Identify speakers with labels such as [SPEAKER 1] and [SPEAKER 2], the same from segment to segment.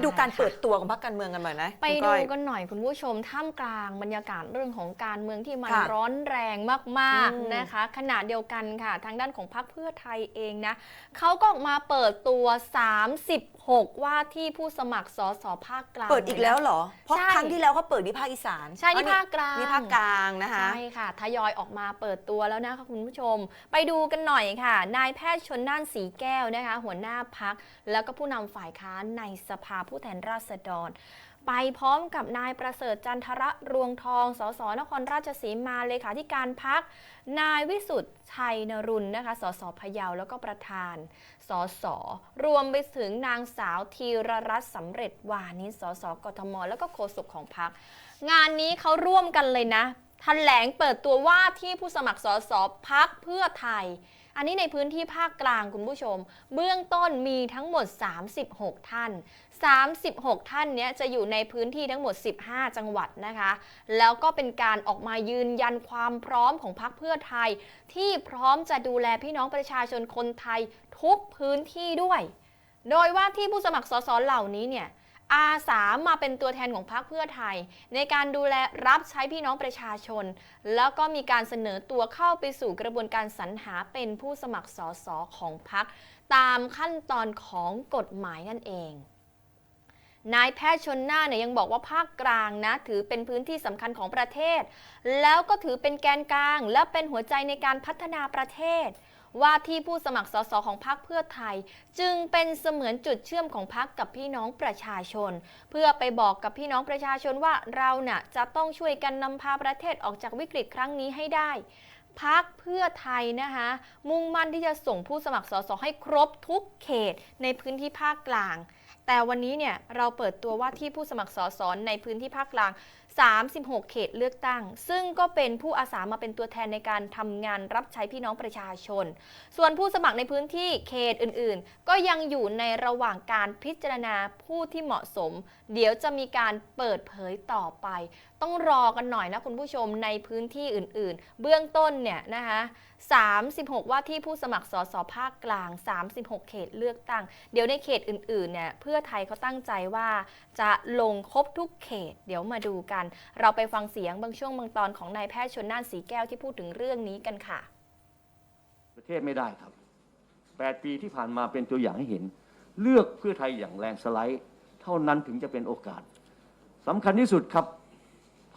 [SPEAKER 1] ไปดูการ
[SPEAKER 2] ค่ะ
[SPEAKER 1] เปิดตัวของพรรคการเมืองกันหน่อยนะ
[SPEAKER 2] ไป
[SPEAKER 1] คุณ
[SPEAKER 2] ดู
[SPEAKER 1] ก้อย
[SPEAKER 2] กันหน่อยคุณผู้ชมท่ามกลางบรรยากาศเรื่องของการเมืองที่มัน
[SPEAKER 1] ค่ะ
[SPEAKER 2] ร้อนแรงมาก
[SPEAKER 1] อืม
[SPEAKER 2] ๆนะคะ ขณะเดียวกันค่ะ ทางด้านของพรรคเพื่อไทยเองนะเขาก็ออกมาเปิดตัว 36ว่าที่ผู้สมัครสสภาคกลาง
[SPEAKER 1] เปิดอีกแล้วเหรอ เพราะ
[SPEAKER 2] ใช่
[SPEAKER 1] ครั้งที่แล้วเขาเปิดที่ภาคอีสาน
[SPEAKER 2] ใช่ที่
[SPEAKER 1] อ๋อ
[SPEAKER 2] ภาคกลาง
[SPEAKER 1] นี่ภาคกลางนะคะ
[SPEAKER 2] ใช่ค่ะ ทยอยออกมาเปิดตัวแล้วนะคะคุณผู้ชม ไปดูกันหน่อยค่ะ นายแพทย์ชนน่านสีแก้วนะคะ หัวหน้าพัก แล้วก็ผู้นำฝ่ายค้านในสภาผู้แทนราษฎร ไปพร้อมกับนายประเสริฐจันทระรวงทอง สสนครราชสีมาเลขาธิการพัก นายวิสุทธ์ชัยนรุนนะคะ สสพะเยาแล้วก็ประธาน สส รวมไปถึงนางสาวธีรรัตน์สำเร็จวานิชสสกทม แล้วก็โฆษกของพัก งานนี้เขาร่วมกันเลยนะแถลงเปิดตัวว่าที่ผู้สมัครสสพักเพื่อไทย อันนี้ในพื้นที่ภาคกลางคุณผู้ชม เบื้องต้นมีทั้งหมด 36 ท่าน 36 ท่านเนี้ยจะอยู่ในพื้นที่ทั้งหมด 15 จังหวัดนะคะ แล้วก็เป็นการออกมายืนยันความพร้อมของพรรคเพื่อไทย ที่พร้อมจะดูแลพี่น้องประชาชนคนไทยทุกพื้นที่ด้วย โดยว่าที่ผู้สมัครสสเหล่านี้เนี่ย อาสามาเป็นตัวแทนของพรรคเพื่อไทย ในการดูแลรับใช้พี่น้องประชาชน แล้วก็มีการเสนอตัวเข้าไปสู่กระบวนการสรรหาเป็นผู้สมัครสสของพรรคตามขั้นตอนของกฎหมายนั่นเองนายแพทย์ชนน่านเนี่ยยังบอกว่าภาคกลางนะ ถือเป็นพื้นที่สำคัญของประเทศ แล้วก็ถือเป็นแกนกลาง และเป็นหัวใจในการพัฒนาประเทศ ว่าที่ผู้สมัครสสของพรรคเพื่อไทย จึงเป็นเสมือนจุดเชื่อมของพรรคกับพี่น้องประชาชน เพื่อไปบอกกับพี่น้องประชาชนว่าเราน่ะจะต้องช่วยกันนำพาประเทศออกจากวิกฤตครั้งนี้ให้ได้พักเพื่อไทยนะคะ มุ่งมั่นที่จะส่งผู้สมัครสสให้ครบทุกเขตในพื้นที่ภาคกลาง แต่วันนี้เนี่ยเราเปิดตัวว่าที่ผู้สมัครสสในพื้นที่ภาคกลาง 36 เขตเลือกตั้ง ซึ่งก็เป็นผู้อาสามาเป็นตัวแทนในการทำงานรับใช้พี่น้องประชาชน ส่วนผู้สมัครในพื้นที่เขตอื่นๆ ก็ยังอยู่ในระหว่างการพิจารณาผู้ที่เหมาะสม เดี๋ยวจะมีการเปิดเผยต่อไป ต้องรอกันหน่อยนะคุณผู้ชมในพื้นที่อื่น ๆ เบื้องต้นเนี่ยนะคะ36 ว่าที่ผู้สมัครสสภาคกลาง 36 เขตเลือกตั้ง เดี๋ยวในเขตอื่น ๆ เนี่ยเพื่อไทยเขาตั้งใจว่าจะลงครบทุกเขต เดี๋ยวมาดูกัน เราไปฟังเสียงบางช่วงบางตอนของนายแพทย์ชนน่านสีแก้วที่พูดถึงเรื่องนี้กันค่ะ
[SPEAKER 3] ประเทศไม่ได้ครับ 8 ปีที่ผ่านมาเป็นตัวอย่างให้เห็น เลือกเพื่อไทยอย่างแรงสไลด์ เท่านั้นถึงจะเป็นโอกาสสำคัญที่สุดครับ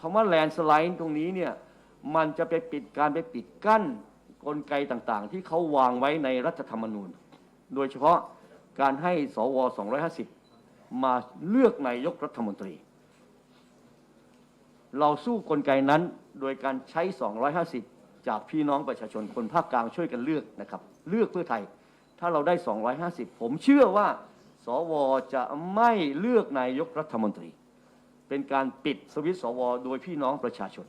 [SPEAKER 3] คำว่าแลนสไลด์ตรงนี้เนี่ยมันจะไปปิดการไปปิดกั้นกลไกต่างๆ ที่เขาวางไว้ในรัฐธรรมนูญ โดยเฉพาะการให้สว 250 มาเลือกนายกรัฐมนตรี เราสู้กลไกนั้นโดยการใช้ 250 จากพี่น้องประชาชนคนภาคกลางช่วยกันเลือกนะครับ เลือกเพื่อไทย ถ้าเราได้ 250 ผมเชื่อว่า สวจะไม่เลือกนายกรัฐมนตรี เป็นการปิดสวิตสวโดยพี่น้องประชาชน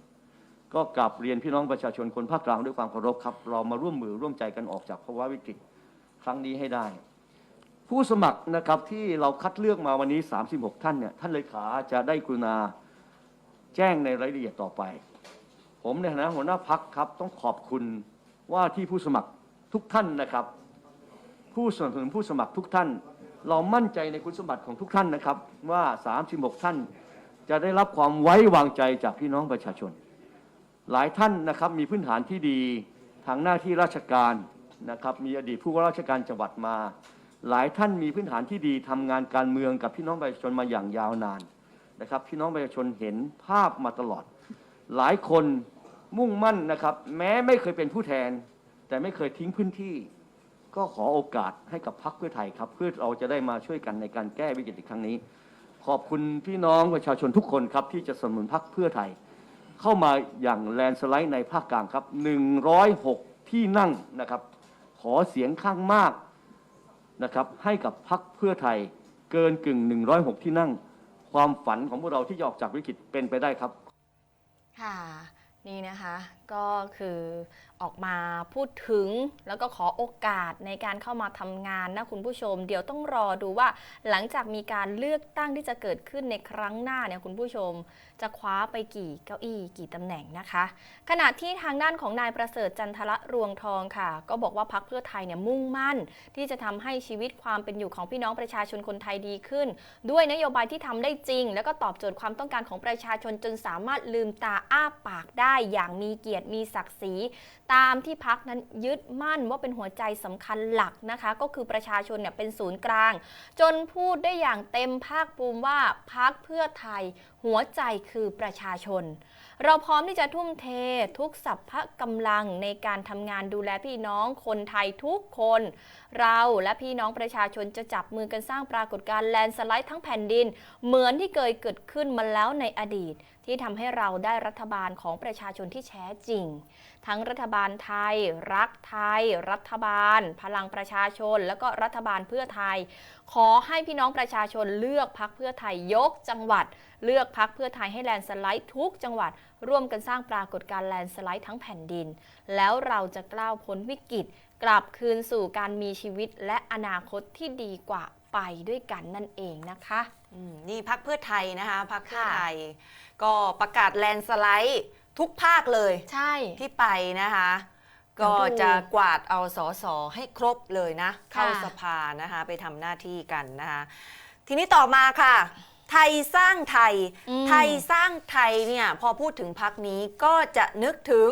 [SPEAKER 3] ก็กลับเรียนพี่น้องประชาชนคนภาคกลางด้วยความเคารพครับ เรามาร่วมมือร่วมใจกันออกจากภาวะวิกฤตครั้งนี้ให้ได้ ผู้สมัครนะครับที่เราคัดเลือกมาวันนี้ 36 ท่านเนี่ยท่านเลขาจะได้กรุณาแจ้งในรายละเอียดต่อไป ผมในฐานะหัวหน้าพักครับต้องขอบคุณว่าที่ผู้สมัครทุกท่านนะครับ ผู้สนับสนุนผู้สมัครทุกท่าน เรามั่นใจในคุณสมบัติของทุกท่านนะครับว่า 36 ท่าน จะได้รับความไว้วางใจจากพี่น้องประชาชน หลายท่านนะครับมีพื้นฐานที่ดีทางหน้าที่ราชการนะครับมีอดีตผู้ว่าราชการจังหวัดมา หลายท่านมีพื้นฐานที่ดีทำงานการเมืองกับพี่น้องประชาชนมาอย่างยาวนานนะครับพี่น้องประชาชนเห็นภาพมาตลอด หลายคนมุ่งมั่นนะครับแม้ไม่เคยเป็นผู้แทน แต่ไม่เคยทิ้งพื้นที่ ก็ขอโอกาสให้กับพรรคเพื่อไทยครับเพื่อเราจะได้มาช่วยกันในการแก้วิกฤตครั้งนี้ ขอบคุณพี่น้องประชาชนทุกคนครับ ที่จะสนับสนุนพรรคเพื่อไทย เข้ามาอย่างแลนสไลด์ในภาคกลางครับ 106 ที่นั่งนะครับ ขอเสียงข้างมากนะครับให้กับพรรคเพื่อไทยเกินกึ่ง 106 ที่นั่ง ความฝันของพวกเราที่จะออกจากวิกฤตเป็นไปได้ครับ
[SPEAKER 2] ค่ะ นี่นะคะก็คือออกมาพูดถึงแล้วก็ขอโอกาสในการเข้ามาทำงานนะคุณผู้ชม เดี๋ยวต้องรอดูว่า หลังจากมีการเลือกตั้งที่จะเกิดขึ้นในครั้งหน้าเนี่ยคุณผู้ชม จะคว้าไปกี่เก้าอี้กี่ตำแหน่งนะคะ ขณะที่ทางด้านของนายประเสริฐจันทระรวงทองค่ะ ก็บอกว่าพักเพื่อไทยเนี่ยมุ่งมั่น ที่จะทำให้ชีวิตความเป็นอยู่ของพี่น้องประชาชนคนไทยดีขึ้น ด้วยนโยบายที่ทำได้จริง แล้วก็ตอบโจทย์ความต้องการของประชาชนจนสามารถลืมตาอ้าปากได้อย่างมีเกียรติมีศักดิ์ศรีตามที่พักนั้นยึดมั่นว่าเป็นหัวใจสำคัญหลักนะคะ ก็คือประชาชนเนี่ยเป็นศูนย์กลาง จนพูดได้อย่างเต็มภาคภูมิว่าพักเพื่อไทยหัวใจคือประชาชน เราพร้อมที่จะทุ่มเททุกสัพพะกำลังในการทำงานดูแลพี่น้องคนไทยทุกคน เราและพี่น้องประชาชนจะจับมือกันสร้างปรากฏการณ์แลนสไลด์ทั้งแผ่นดิน เหมือนที่เคยเกิดขึ้นมาแล้วในอดีต ที่ทำให้เราได้รัฐบาลของประชาชนที่แท้จริง ทั้งรัฐบาลไทย รักไทย รัฐบาล พลังประชาชน แล้วก็รัฐบาลเพื่อไทย ขอให้พี่น้องประชาชนเลือกพักเพื่อไทยยกจังหวัด เลือกพักเพื่อไทยให้แลนด์สไลด์ทุกจังหวัด ร่วมกันสร้างปรากฏการณ์แลนด์สไลด์ทั้งแผ่นดิน แล้วเราจะกล้าวพ้นวิกฤต กลับคืนสู่การมีชีวิตและอนาคตที่ดีกว่า ไปด้วยกันนั่นเองนะคะ
[SPEAKER 1] อืมนี่พักเพื่อไทยนะคะพักเพื่อ
[SPEAKER 2] ค่ะ
[SPEAKER 1] ไทย ก็ประกาศแลนด์สไลด์ทุกภาคเลย
[SPEAKER 2] ใช่
[SPEAKER 1] ที่ไปนะคะ
[SPEAKER 2] เดี๋ยว
[SPEAKER 1] ก็
[SPEAKER 2] ดู
[SPEAKER 1] จะกวาดเอาสอสอให้ครบเลยนะ เข้า
[SPEAKER 2] ค่ะ
[SPEAKER 1] สภานะคะ ไปทำหน้าที่กันนะคะ ทีนี้ต่อมาค่ะ ไทยสร้างไทย
[SPEAKER 2] อืม
[SPEAKER 1] ไทยสร้างไทยเนี่ยพอพูดถึงพักนี้ก็จะนึกถึง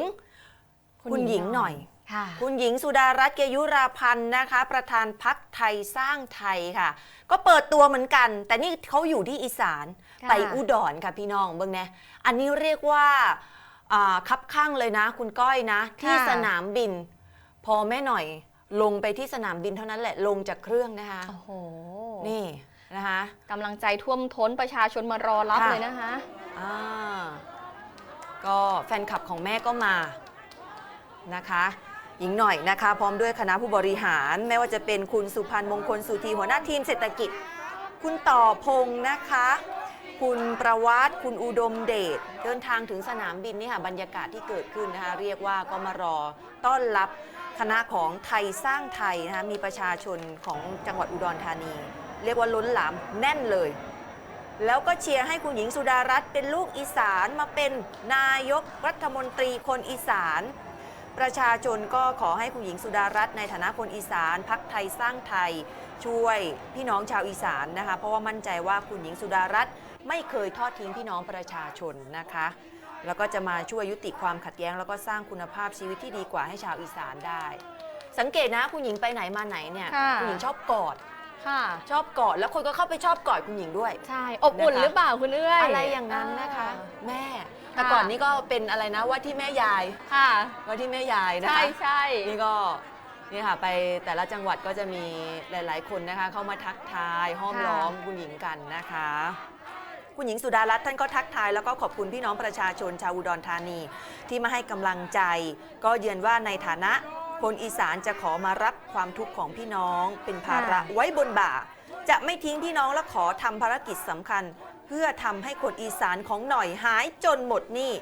[SPEAKER 1] คุณหญิงหน่อย
[SPEAKER 2] ค่ะ
[SPEAKER 1] คุณหญิงสุดารัตน์เกยุราพันธ์นะคะ ประธานพักไทยสร้างไทยค่ะ ก็เปิดตัวเหมือนกัน แต่นี่เขาอยู่ที่อีสาน
[SPEAKER 2] ค่ะ
[SPEAKER 1] ไปอุดรค่ะพี่น้องเบิ่งแนะอันนี้เรียกว่าอ่าคับข้างเลยนะ คุณก้อยนะ ที่สนามบิน พอแม่หน่อยลงไปที่สนามบินเท่านั้นแหละลงจากเครื่องนะคะ
[SPEAKER 2] โอ้โห
[SPEAKER 1] นี่นะคะ
[SPEAKER 2] กำลังใจท่วมท้นประชาชนมารอรับ
[SPEAKER 1] ค่ะ
[SPEAKER 2] เลยนะคะ
[SPEAKER 1] อ่าก็แฟนคลับของแม่ก็มานะคะ หญิงหน่อยนะคะ พร้อมด้วยคณะผู้บริหารไม่ว่าจะเป็นคุณสุพันธ์มงคลสุธีหัวหน้าทีมเศรษฐกิจ คุณต่อพงศ์นะคะ คุณประวัติคุณอุดมเดชเดินทางถึงสนามบินนี่ค่ะบรรยากาศที่เกิดขึ้นนะคะเรียกว่าก็มารอต้อนรับคณะของไทยสร้างไทยนะคะมีประชาชนของจังหวัดอุดรธานี เรียกว่าล้นหลามแน่นเลย แล้วก็เชียร์ให้คุณหญิงสุดารัตน์เป็นลูกอีสานมาเป็นนายกรัฐมนตรีคนอีสาน ประชาชนก็ขอให้คุณหญิงสุดารัตน์ในฐานะคนอีสานพักไทยสร้างไทยช่วยพี่น้องชาวอีสานนะคะ เพราะว่ามั่นใจว่าคุณหญิงสุดารัตน์ไม่เคยทอดทิ้งพี่น้องประชาชนนะคะ แล้วก็จะมาช่วยยุติความขัดแย้ง แล้วก็สร้างคุณภาพชีวิตที่ดีกว่าให้ชาวอีสานได้ สังเกตนะคุณหญิงไปไหนมาไหนเนี่ย
[SPEAKER 2] ค่ะ
[SPEAKER 1] คุณหญิงชอบกอด
[SPEAKER 2] ค่ะ
[SPEAKER 1] ชอบกอดแล้วคนก็เข้าไปชอบกอดคุณหญิงด้วย
[SPEAKER 2] ใช่ อบอุ่น
[SPEAKER 1] นะคะ
[SPEAKER 2] หรือเปล่าคุณเอื้อย
[SPEAKER 1] อะไรอย่างนั้นนะคะ แม่ แต่
[SPEAKER 2] ค่ะ
[SPEAKER 1] ก่อนนี้ก็เป็นอะไรนะว่าที่แม่ยาย
[SPEAKER 2] ค่ะ
[SPEAKER 1] ว่าที่แม่ยายนะคะ
[SPEAKER 2] ใช่ใช่
[SPEAKER 1] นี่ก็นี่ค่ะไปแต่ละจังหวัดก็จะมีหลาย ๆ คนนะคะเข้ามาทักทายห้อมล้อมคุณหญิงกันนะคะ คุณหญิงสุดารัตน์ท่านก็ทักทายแล้วก็ขอบคุณพี่น้องประชาชนชาวอุดรธานี ที่มาให้กำลังใจ ก็ยืนว่าในฐานะคนอีสานจะขอมารับความทุกข์ของพี่น้องเป็นภาระ
[SPEAKER 2] ค่ะ
[SPEAKER 1] ไว้บนบ่า จะไม่ทิ้งพี่น้องและขอทำภารกิจสำคัญ เพื่อทำให้คนอีสานของหน่อยหายจนหมดหนี้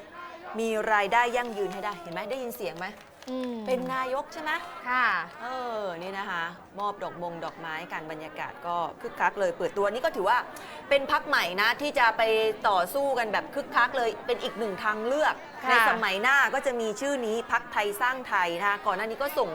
[SPEAKER 1] มีรายได้ยั่งยืนให้ได้เห็นไหมได้ยินเสียงไหม
[SPEAKER 2] อืม
[SPEAKER 1] เป็นนายกใช่ไหม
[SPEAKER 2] ค่ะ
[SPEAKER 1] เออนี่นะคะ มอบดอกมงดอกไม้กันบรรยากาศก็คึกคักเลยเปิดตัวนี่ก็ถือว่าเป็นพักใหม่นะที่จะไปต่อสู้กันแบบคึกคักเลยเป็นอีกหนึ่งทางเลือก
[SPEAKER 2] ค่ะ
[SPEAKER 1] ในสมัยหน้าก็จะมีชื่อนี้พักไทยสร้างไทยนะคะก่อนหน้านี้ก็ส่ง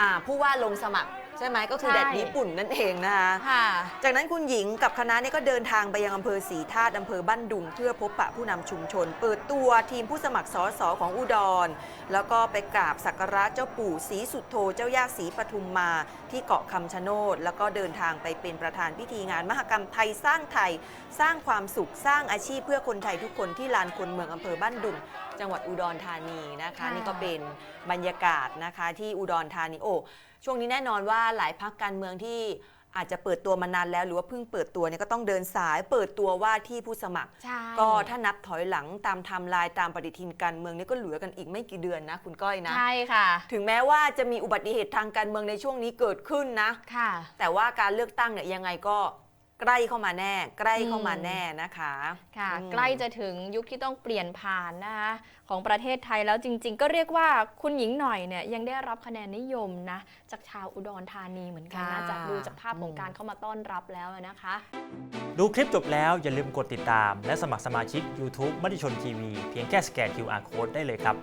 [SPEAKER 1] อ่าผู้ว่าลงสมัคร ใช่ไหมก็คือแดดญี่ปุ่นนั่นเองนะคะ
[SPEAKER 2] ค่ะ
[SPEAKER 1] จากนั้นคุณหญิงกับคณะเนี่ยก็เดินทางไปยังอำเภอศรีธาตุอำเภอบ้านดุง เพื่อพบปะผู้นำชุมชน เปิดตัวทีมผู้สมัครสสของอุดร แล้วก็ไปกราบสักการะเจ้าปู่ศรีสุโธเจ้าย่าศรีปทุมมา ที่เกาะคำชะโนด แล้วก็เดินทางไปเป็นประธานพิธีงานมหกรรมไทยสร้างไทย สร้างความสุขสร้างอาชีพเพื่อคนไทยทุกคนที่ลานคนเมืองอำเภอบ้านดุง จังหวัดอุดรธานีนะคะ
[SPEAKER 2] ค่ะ
[SPEAKER 1] นี่ก็เป็นบรรยากาศนะคะที่อุดรธานีโอ้ช่วงนี้แน่นอนว่าหลายพักการเมืองที่อาจจะเปิดตัวมานานแล้ว หรือว่าเพิ่งเปิดตัวเนี่ยก็ต้องเดินสายเปิดตัวว่าที่ผู้สมัคร
[SPEAKER 2] ใช่
[SPEAKER 1] ก็ถ้านับถอยหลังตามไทม์ไลน์ตามปฏิทินการเมืองนี่ก็เหลือกันอีกไม่กี่เดือนนะคุณก้อยนะ
[SPEAKER 2] ใช่ค่ะ
[SPEAKER 1] ถึงแม้ว่าจะมีอุบัติเหตุทางการเมืองในช่วงนี้เกิดขึ้นนะ
[SPEAKER 2] ค่ะ
[SPEAKER 1] แต่ว่าการเลือกตั้งเนี่ยยังไงก็ ใกล้เข้ามาแน่ ใกล้เข้ามาแน่นะคะ
[SPEAKER 2] ค่ะ
[SPEAKER 1] อืม
[SPEAKER 2] ใกล้จะถึงยุคที่ต้องเปลี่ยนผ่านนะคะของประเทศไทยแล้วจริง ๆ ก็เรียกว่าคุณหญิงหน่อยเนี่ยยังได้รับคะแนนนิยมนะจากชาวอุดรธานีเหมือนกันนะ
[SPEAKER 1] ค่ะ
[SPEAKER 2] จากดูจากภาพของ
[SPEAKER 1] อืม
[SPEAKER 2] การเข้ามาต้อนรับแล้วนะคะ
[SPEAKER 4] ดูคลิปจบแล้วอย่าลืมกดติดตาม และสมัครสมาชิก YouTube มติชนทีวี เพียงแค่สแกน QR Code ได้เลยครับ